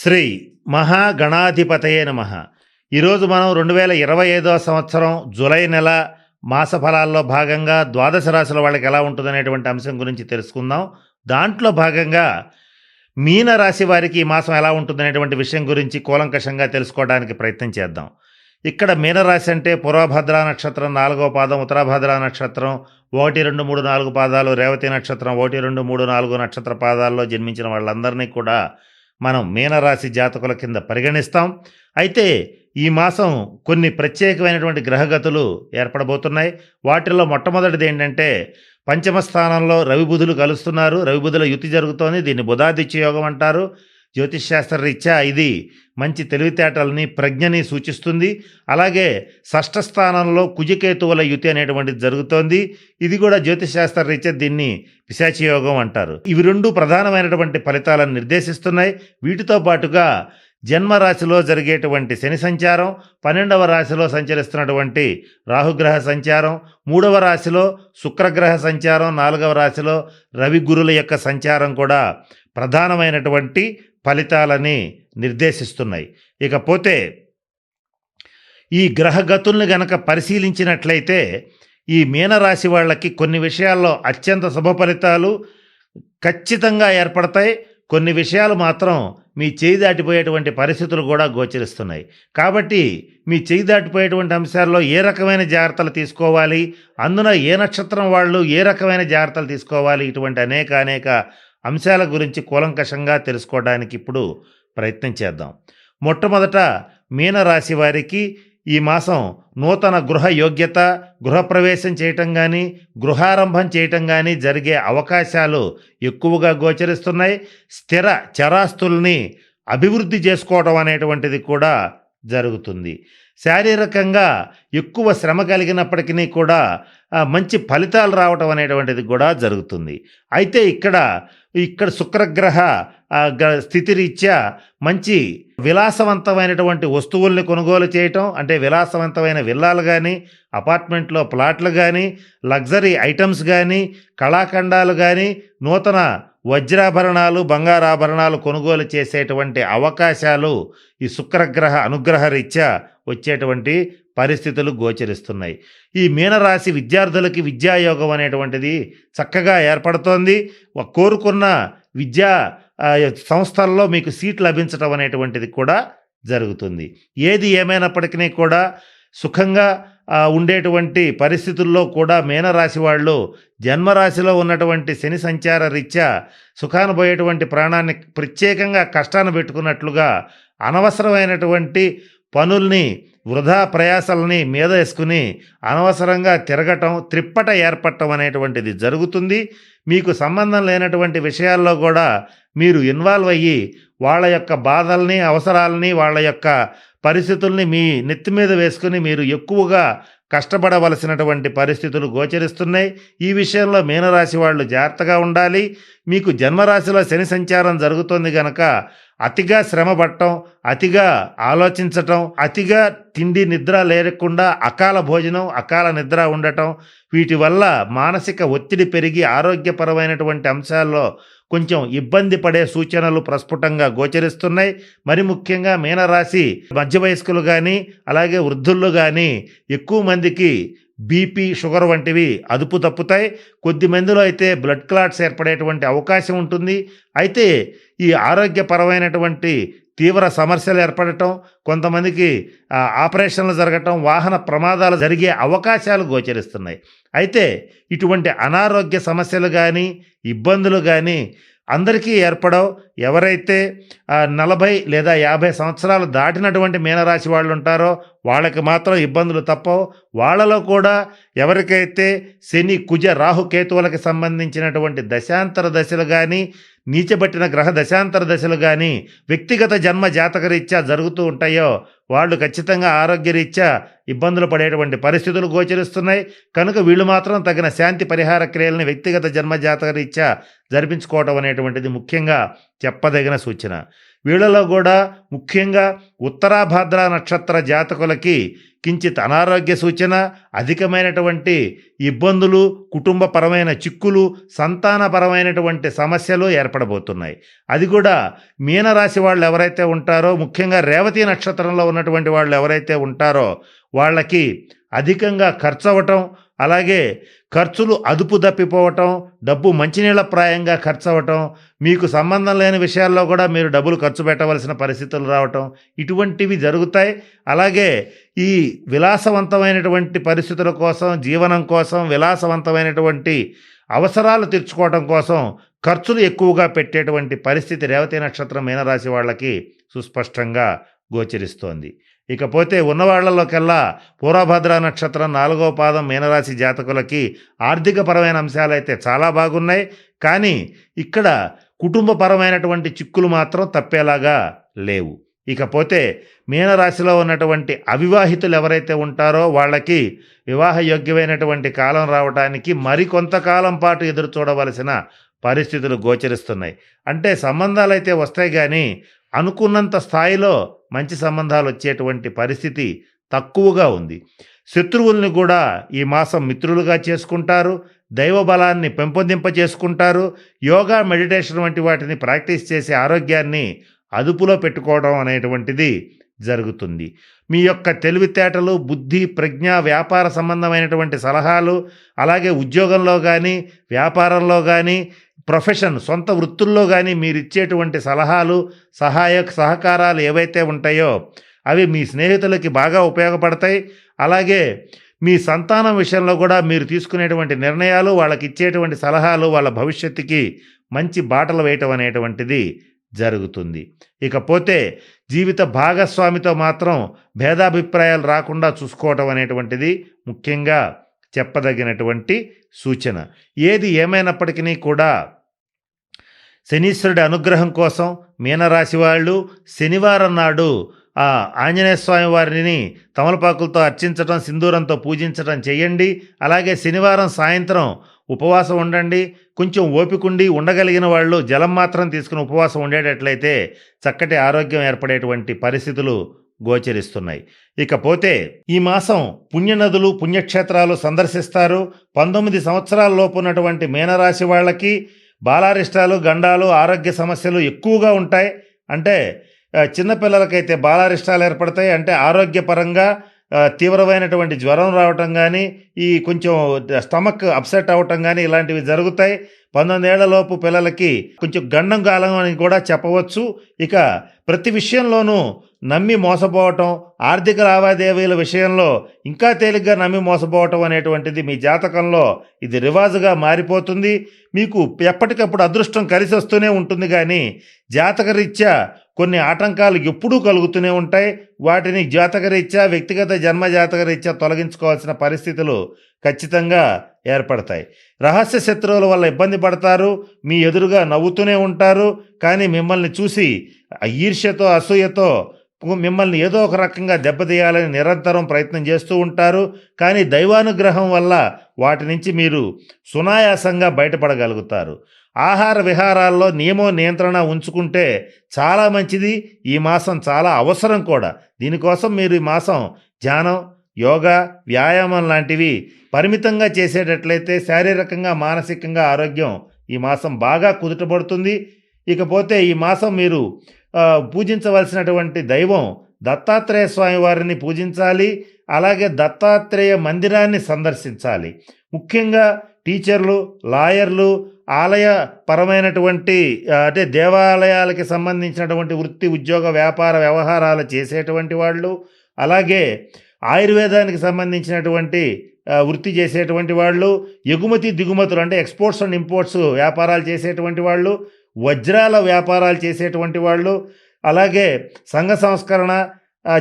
శ్రీ మహాగణాధిపతయే నమ. ఈరోజు మనం రెండు వేల ఇరవై ఐదవ సంవత్సరం జూలై నెల మాస ఫలాల్లో భాగంగా ద్వాదశ రాశుల వాళ్ళకి ఎలా ఉంటుందనేటువంటి అంశం గురించి తెలుసుకుందాం. దాంట్లో భాగంగా మీన రాశి వారికి ఈ మాసం ఎలా ఉంటుందనేటువంటి విషయం గురించి కూలంకషంగా తెలుసుకోవడానికి ప్రయత్నం చేద్దాం. ఇక్కడ మీనరాశి అంటే పూర్వభద్ర నక్షత్రం నాలుగో పాదం ఉత్తరాభద్రా నక్షత్రం ఒకటి రెండు మూడు నాలుగు పాదాలు రేవతి నక్షత్రం ఒకటి రెండు మూడు నాలుగు నక్షత్ర పాదాల్లో జన్మించిన వాళ్ళందరినీ కూడా మనం మీనరాశి జాతకుల కింద పరిగణిస్తాం. అయితే ఈ మాసం కొన్ని ప్రత్యేకమైనటువంటి గ్రహగతులు ఏర్పడబోతున్నాయి. వాటిల్లో మొట్టమొదటిది ఏంటంటే పంచమ స్థానంలో రవిబుధులు కలుస్తున్నారు. రవిబుధుల యుతి జరుగుతోంది. దీన్ని బుధాదిత్య యోగం అంటారు. రీత్యా ఇది మంచి తెలివితేటలని ప్రజ్ఞని సూచిస్తుంది. అలాగే షష్ఠ స్థానంలో కుజకేతువుల యుతి అనేటువంటిది జరుగుతోంది. ఇది కూడా జ్యోతిష్శాస్త్ర రీత్యా దీన్ని పిశాచియోగం అంటారు. ఇవి రెండు ప్రధానమైనటువంటి ఫలితాలను నిర్దేశిస్తున్నాయి. వీటితో పాటుగా జన్మరాశిలో జరిగేటువంటి శని సంచారం పన్నెండవ రాశిలో సంచరిస్తున్నటువంటి రాహుగ్రహ సంచారం మూడవ రాశిలో శుక్రగ్రహ సంచారం నాలుగవ రాశిలో రవి గురుల యొక్క సంచారం కూడా ప్రధానమైనటువంటి ఫలితాలని నిర్దేశిస్తున్నాయి. ఇకపోతే ఈ గ్రహగతుల్ని గనక పరిశీలించినట్లయితే ఈ మీనరాశి వాళ్ళకి కొన్ని విషయాల్లో అత్యంత శుభ ఫలితాలు ఖచ్చితంగా ఏర్పడతాయి. కొన్ని విషయాలు మాత్రం మీ చేయి దాటిపోయేటువంటి పరిస్థితులు కూడా గోచరిస్తున్నాయి. కాబట్టి మీ చేయి దాటిపోయేటువంటి అంశాల్లో ఏ రకమైన జాగ్రత్తలు తీసుకోవాలి? అందున ఏ నక్షత్రం వాళ్ళు ఏ రకమైన జాగ్రత్తలు తీసుకోవాలి? ఇటువంటి అనేక అనేక అంశాల గురించి కూలంకషంగా తెలుసుకోవడానికి ఇప్పుడు ప్రయత్నం చేద్దాం. మొట్టమొదట మీనరాశి వారికి ఈ మాసం నూతన గృహ యోగ్యత గృహప్రవేశం చేయటం కానీ గృహారంభం చేయటం కానీ జరిగే అవకాశాలు ఎక్కువగా గోచరిస్తున్నాయి. స్థిర చరాస్తుల్ని అభివృద్ధి చేసుకోవడం అనేటువంటిది కూడా జరుగుతుంది. శారీరకంగా ఎక్కువ శ్రమ కలిగినప్పటికీ కూడా మంచి ఫలితాలు రావటం అనేటువంటిది కూడా జరుగుతుంది. అయితే ఇక్కడ ఇక్కడ శుక్రగ్రహ ఆ, గ- స్థితిరీత్యా మంచి విలాసవంతమైనటువంటి వస్తువుల్ని కొనుగోలు చేయటం అంటే విలాసవంతమైన విల్లాలు కానీ అపార్ట్మెంట్లో ప్లాట్లు కానీ లగ్జరీ ఐటమ్స్ కానీ కళాఖండాలు కానీ నూతన వజ్రాభరణాలు బంగారాభరణాలు కొనుగోలు చేసేటువంటి అవకాశాలు ఈ శుక్రగ్రహ అనుగ్రహ రీత్యా వచ్చేటువంటి పరిస్థితులు గోచరిస్తున్నాయి. ఈ మీనరాశి విద్యార్థులకి విద్యాయోగం అనేటువంటిది చక్కగా ఏర్పడుతోంది. కోరుకున్న విద్యా సంస్థల్లో మీకు సీట్ లభించడం అనేటువంటిది కూడా జరుగుతుంది. ఏది ఏమైనప్పటికీ కూడా సుఖంగా ఉండేటువంటి పరిస్థితుల్లో కూడా మీనరాశి వాళ్ళు జన్మరాశిలో ఉన్నటువంటి శని సంచార రీత్యా సుఖాన పోయేటువంటి ప్రాణాన్ని ప్రత్యేకంగా కష్టాన్ని పెట్టుకున్నట్లుగా అనవసరమైనటువంటి పనుల్ని వృధా ప్రయాసాలని మీద వేసుకుని అనవసరంగా తిరగటం త్రిప్పట ఏర్పడటం అనేటువంటిది జరుగుతుంది. మీకు సంబంధం లేనటువంటి విషయాల్లో కూడా మీరు ఇన్వాల్వ్ అయ్యి వాళ్ళ యొక్క బాధల్ని అవసరాలని వాళ్ళ యొక్క పరిస్థితుల్ని మీ నెత్తి మీద వేసుకుని మీరు ఎక్కువగా కష్టపడవలసినటువంటి పరిస్థితులు గోచరిస్తున్నాయి. ఈ విషయంలో మీనరాశి వాళ్ళు జాగ్రత్తగా ఉండాలి. మీకు జన్మరాశిలో శని సంచారం జరుగుతుంది గనక అతిగా శ్రమ పడటం అతిగా ఆలోచించటం అతిగా తిండి నిద్ర లేకుండా అకాల భోజనం అకాల నిద్ర ఉండటం వీటి వల్ల మానసిక ఒత్తిడి పెరిగి ఆరోగ్యపరమైనటువంటి అంశాల్లో కొంచెం ఇబ్బంది పడే సూచనలు ప్రస్ఫుటంగా గోచరిస్తున్నాయి. మరి ముఖ్యంగా మీనరాశి మధ్య వయస్కులు కానీ అలాగే వృద్ధుల్లో కానీ ఎక్కువ మందికి బీపీ షుగర్ వంటివి అదుపు తప్పుతాయి. కొద్ది మందిలో అయితే బ్లడ్ క్లాట్స్ ఏర్పడేటువంటి అవకాశం ఉంటుంది. అయితే ఈ ఆరోగ్యపరమైనటువంటి తీవ్ర సమస్యలు ఏర్పడటం కొంతమందికి ఆపరేషన్లు జరగటం వాహన ప్రమాదాలు జరిగే అవకాశాలు గోచరిస్తున్నాయి. అయితే ఇటువంటి అనారోగ్య సమస్యలు కానీ ఇబ్బందులు కానీ అందరికీ ఏర్పడవు. ఎవరైతే నలభై లేదా యాభై సంవత్సరాలు దాటినటువంటి మీనరాశి వాళ్ళు ఉంటారో వాళ్ళకి మాత్రం ఇబ్బందులు తప్పవు. వాళ్ళలో కూడా ఎవరికైతే శని కుజ రాహు కేతువులకు సంబంధించినటువంటి దశాంతర దశలు కానీ నీచబట్టిన గ్రహ దశాంతర దశలు కానీ వ్యక్తిగత జన్మ జాతక రీత్యా జరుగుతూ ఉంటాయో వాళ్ళు ఖచ్చితంగా ఆరోగ్యరీత్యా ఇబ్బందులు పడేటువంటి పరిస్థితులు గోచరిస్తున్నాయి. కనుక వీళ్ళు మాత్రం తగిన శాంతి పరిహార క్రియలను వ్యక్తిగత జన్మ జాతక రీత్యా జరిపించుకోవటం అనేటువంటిది ముఖ్యంగా చెప్పదగిన సూచన. వీళ్ళలో కూడా ముఖ్యంగా ఉత్తరాభాద్ర నక్షత్ర జాతకులకి కించిత్ అనారోగ్య సూచన అధికమైనటువంటి ఇబ్బందులు కుటుంబపరమైన చిక్కులు సంతానపరమైనటువంటి సమస్యలు ఏర్పడబోతున్నాయి. అది కూడా మీనరాశి వాళ్ళు ఎవరైతే ఉంటారో ముఖ్యంగా రేవతి నక్షత్రంలో ఉన్నటువంటి వాళ్ళు ఎవరైతే ఉంటారో వాళ్ళకి అధికంగా ఖర్చు అవ్వటం అలాగే ఖర్చులు అదుపు తప్పిపోవటం డబ్బు మంచినీళ్ళ ప్రాయంగా ఖర్చు అవ్వటం మీకు సంబంధం లేని విషయాల్లో కూడా మీరు డబ్బులు ఖర్చు పెట్టవలసిన పరిస్థితులు రావటం ఇటువంటివి జరుగుతాయి. అలాగే ఈ విలాసవంతమైనటువంటి పరిస్థితుల కోసం జీవనం కోసం విలాసవంతమైనటువంటి అవసరాలు తీర్చుకోవడం కోసం ఖర్చులు ఎక్కువగా పెట్టేటువంటి పరిస్థితి రేవతి నక్షత్రం మీనరాశి వాళ్ళకి సుస్పష్టంగా గోచరిస్తోంది. ఇకపోతే ఉన్నవాళ్ళలోకెల్లా పూర్వభద్ర నక్షత్రం నాలుగో పాదం మీనరాశి జాతకులకి ఆర్థికపరమైన అంశాలైతే చాలా బాగున్నాయి. కానీ ఇక్కడ కుటుంబపరమైనటువంటి చిక్కులు మాత్రం తప్పేలాగా లేవు. ఇకపోతే మీనరాశిలో ఉన్నటువంటి అవివాహితులు ఎవరైతే ఉంటారో వాళ్ళకి వివాహయోగ్యమైనటువంటి కాలం రావడానికి మరికొంతకాలం పాటు ఎదురు చూడవలసిన పరిస్థితులు గోచరిస్తున్నాయి. అంటే సంబంధాలు అయితే వస్తాయి కానీ అనుకున్నంత స్థాయిలో మంచి సంబంధాలు వచ్చేటువంటి పరిస్థితి తక్కువగా ఉంది. శత్రువుల్ని కూడా ఈ మాసం మిత్రులుగా చేసుకుంటారు. దైవ బలాన్ని పెంపొందింప చేసుకుంటారు. యోగా మెడిటేషన్ వంటి వాటిని ప్రాక్టీస్ చేసే ఆరోగ్యాన్ని అదుపులో పెట్టుకోవడం అనేటువంటిది జరుగుతుంది. మీ యొక్క తెలివితేటలు బుద్ధి ప్రజ్ఞ వ్యాపార సంబంధమైనటువంటి సలహాలు అలాగే ఉద్యోగంలో కానీ వ్యాపారంలో కానీ ప్రొఫెషన్ సొంత వృత్తుల్లో కానీ మీరు ఇచ్చేటువంటి సలహాలు సహాయక సహకారాలు ఏవైతే ఉంటాయో అవి మీ స్నేహితులకి బాగా ఉపయోగపడతాయి. అలాగే మీ సంతానం విషయంలో కూడా మీరు తీసుకునేటువంటి నిర్ణయాలు వాళ్ళకి ఇచ్చేటువంటి సలహాలు వాళ్ళ భవిష్యత్తుకి మంచి బాటలు వేయటం అనేటువంటిది జరుగుతుంది. ఇకపోతే జీవిత భాగస్వామితో మాత్రం భేదాభిప్రాయాలు రాకుండా చూసుకోవటం అనేటువంటిది ముఖ్యంగా చెప్పదగినటువంటి సూచన. ఏది ఏమైనప్పటికీ కూడా శనీశ్వరుడి అనుగ్రహం కోసం మీనరాశి వాళ్ళు శనివారం నాడు ఆ ఆంజనేయ స్వామి వారిని తమలపాకులతో అర్చించటం సింధూరంతో పూజించటం చేయండి. అలాగే శనివారం సాయంత్రం ఉపవాసం ఉండండి. కొంచెం ఓపికండి ఉండగలిగిన వాళ్ళు జలం మాత్రం తీసుకుని ఉపవాసం ఉండేటట్లయితే చక్కటి ఆరోగ్యం ఏర్పడేటువంటి పరిస్థితులు గోచరిస్తున్నాయి. ఇకపోతే ఈ మాసం పుణ్యనదులు పుణ్యక్షేత్రాలు సందర్శిస్తారు. పంతొమ్మిది సంవత్సరాల లోపు ఉన్నటువంటి మీనరాశి వాళ్ళకి బాలారిష్టాలు గండాలు ఆరోగ్య సమస్యలు ఎక్కువగా ఉంటాయి. అంటే చిన్నపిల్లలకైతే బాలారిష్టాలు ఏర్పడతాయి. అంటే ఆరోగ్యపరంగా తీవ్రమైనటువంటి జ్వరం రావటం కానీ ఈ కొంచెం స్టమక్ అప్సెట్ అవ్వటం కానీ ఇలాంటివి జరుగుతాయి. పంతొమ్మిదేళ్ళలోపు పిల్లలకి కొంచెం గండం కాలం అని కూడా చెప్పవచ్చు. ఇక ప్రతి విషయంలోనూ నమ్మి మోసపోవటం ఆర్థిక లావాదేవీల విషయంలో ఇంకా తేలిగ్గా నమ్మి మోసపోవటం అనేటువంటిది మీ జాతకంలో ఇది రివాజుగా మారిపోతుంది. మీకు ఎప్పటికప్పుడు అదృష్టం కలిసి వస్తూనే ఉంటుంది కానీ జాతకరీత్యా కొన్ని ఆటంకాలు ఎప్పుడూ కలుగుతూనే ఉంటాయి. వాటిని జాతకరీత్యా వ్యక్తిగత జన్మ జాతకరీత్యా తొలగించుకోవాల్సిన పరిస్థితులు ఖచ్చితంగా ఏర్పడతాయి. రహస్య శత్రువుల వల్ల ఇబ్బంది పడతారు మీ ఎదురుగా నవ్వుతూనే ఉంటారు కానీ మిమ్మల్ని చూసి ఈర్ష్యతో అసూయతో మిమ్మల్ని ఏదో ఒక రకంగా దెబ్బతీయాలని నిరంతరం ప్రయత్నం చేస్తూ ఉంటారు. కానీ దైవానుగ్రహం వల్ల వాటి నుంచి మీరు సునాయాసంగా బయటపడగలుగుతారు. ఆహార విహారాల్లో నియమం నియంత్రణ ఉంచుకుంటే చాలా మంచిది. ఈ మాసం చాలా అవసరం కూడా. దీనికోసం మీరు ఈ మాసం ధ్యానం యోగా వ్యాయామం లాంటివి పరిమితంగా చేసేటట్లయితే శారీరకంగా మానసికంగా ఆరోగ్యం ఈ మాసం బాగా కుదుటపడుతుంది. ఇకపోతే ఈ మాసం మీరు పూజించవలసినటువంటి దైవం దత్తాత్రేయ స్వామి వారిని పూజించాలి అలాగే దత్తాత్రేయ మందిరాన్ని సందర్శించాలి. ముఖ్యంగా టీచర్లు లాయర్లు ఆలయ పరమైనటువంటి అంటే దేవాలయాలకి సంబంధించినటువంటి వృత్తి ఉద్యోగ వ్యాపార వ్యవహారాలు చేసేటువంటి వాళ్ళు అలాగే ఆయుర్వేదానికి సంబంధించినటువంటి వృత్తి చేసేటువంటి వాళ్ళు ఎగుమతి దిగుమతులు అంటే ఎక్స్పోర్ట్స్ అండ్ ఇంపోర్ట్స్ వ్యాపారాలు చేసేటువంటి వాళ్ళు వజ్రాల వ్యాపారాలు చేసేటువంటి వాళ్ళు అలాగే సంఘ సంస్కరణ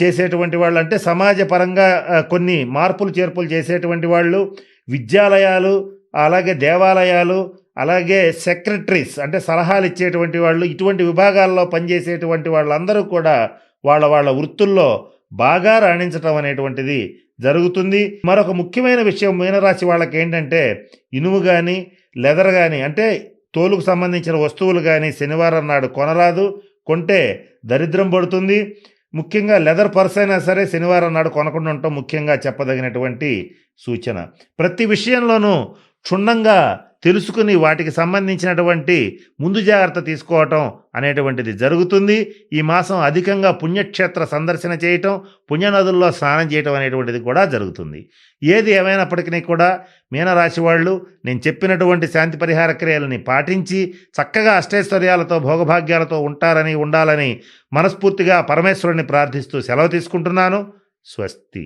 చేసేటువంటి వాళ్ళు అంటే సమాజపరంగా కొన్ని మార్పులు చేర్పులు చేసేటువంటి వాళ్ళు విద్యాలయాలు అలాగే దేవాలయాలు అలాగే సెక్రటరీస్ అంటే సలహాలు ఇచ్చేటువంటి వాళ్ళు ఇటువంటి విభాగాల్లో పనిచేసేటువంటి వాళ్ళందరూ కూడా వాళ్ళ వాళ్ళ వృత్తుల్లో బాగా రాణించటం అనేటువంటిది జరుగుతుంది. మరొక ముఖ్యమైన విషయం మీనరాశి వాళ్ళకి ఏంటంటే ఇనుము కానీ లెదర్ కానీ అంటే తోలుకు సంబంధించిన వస్తువులు కానీ శనివారం నాడు కొనరాదు. కొంటే దరిద్రం పడుతుంది. ముఖ్యంగా లెదర్ పర్స్ అయినా సరే శనివారం నాడు కొనకుండా ఉండటం ముఖ్యంగా చెప్పదగినటువంటి సూచన. ప్రతి విషయంలోనూ క్షుణ్ణంగా తెలుసుకుని వాటికి సంబంధించినటువంటి ముందు జాగ్రత్త తీసుకోవటం అనేటువంటిది జరుగుతుంది. ఈ మాసం అధికంగా పుణ్యక్షేత్ర సందర్శన చేయటం పుణ్యనదుల్లో స్నానం చేయటం అనేటువంటిది కూడా జరుగుతుంది. ఏది ఏమైనప్పటికీ కూడా మీనరాశి వాళ్ళు నేను చెప్పినటువంటి శాంతి పరిహార క్రియలని పాటించి చక్కగా అష్టైశ్వర్యాలతో భోగభాగ్యాలతో ఉంటారని ఉండాలని మనస్ఫూర్తిగా పరమేశ్వరుని ప్రార్థిస్తూ సెలవు తీసుకుంటున్నాను. స్వస్తి.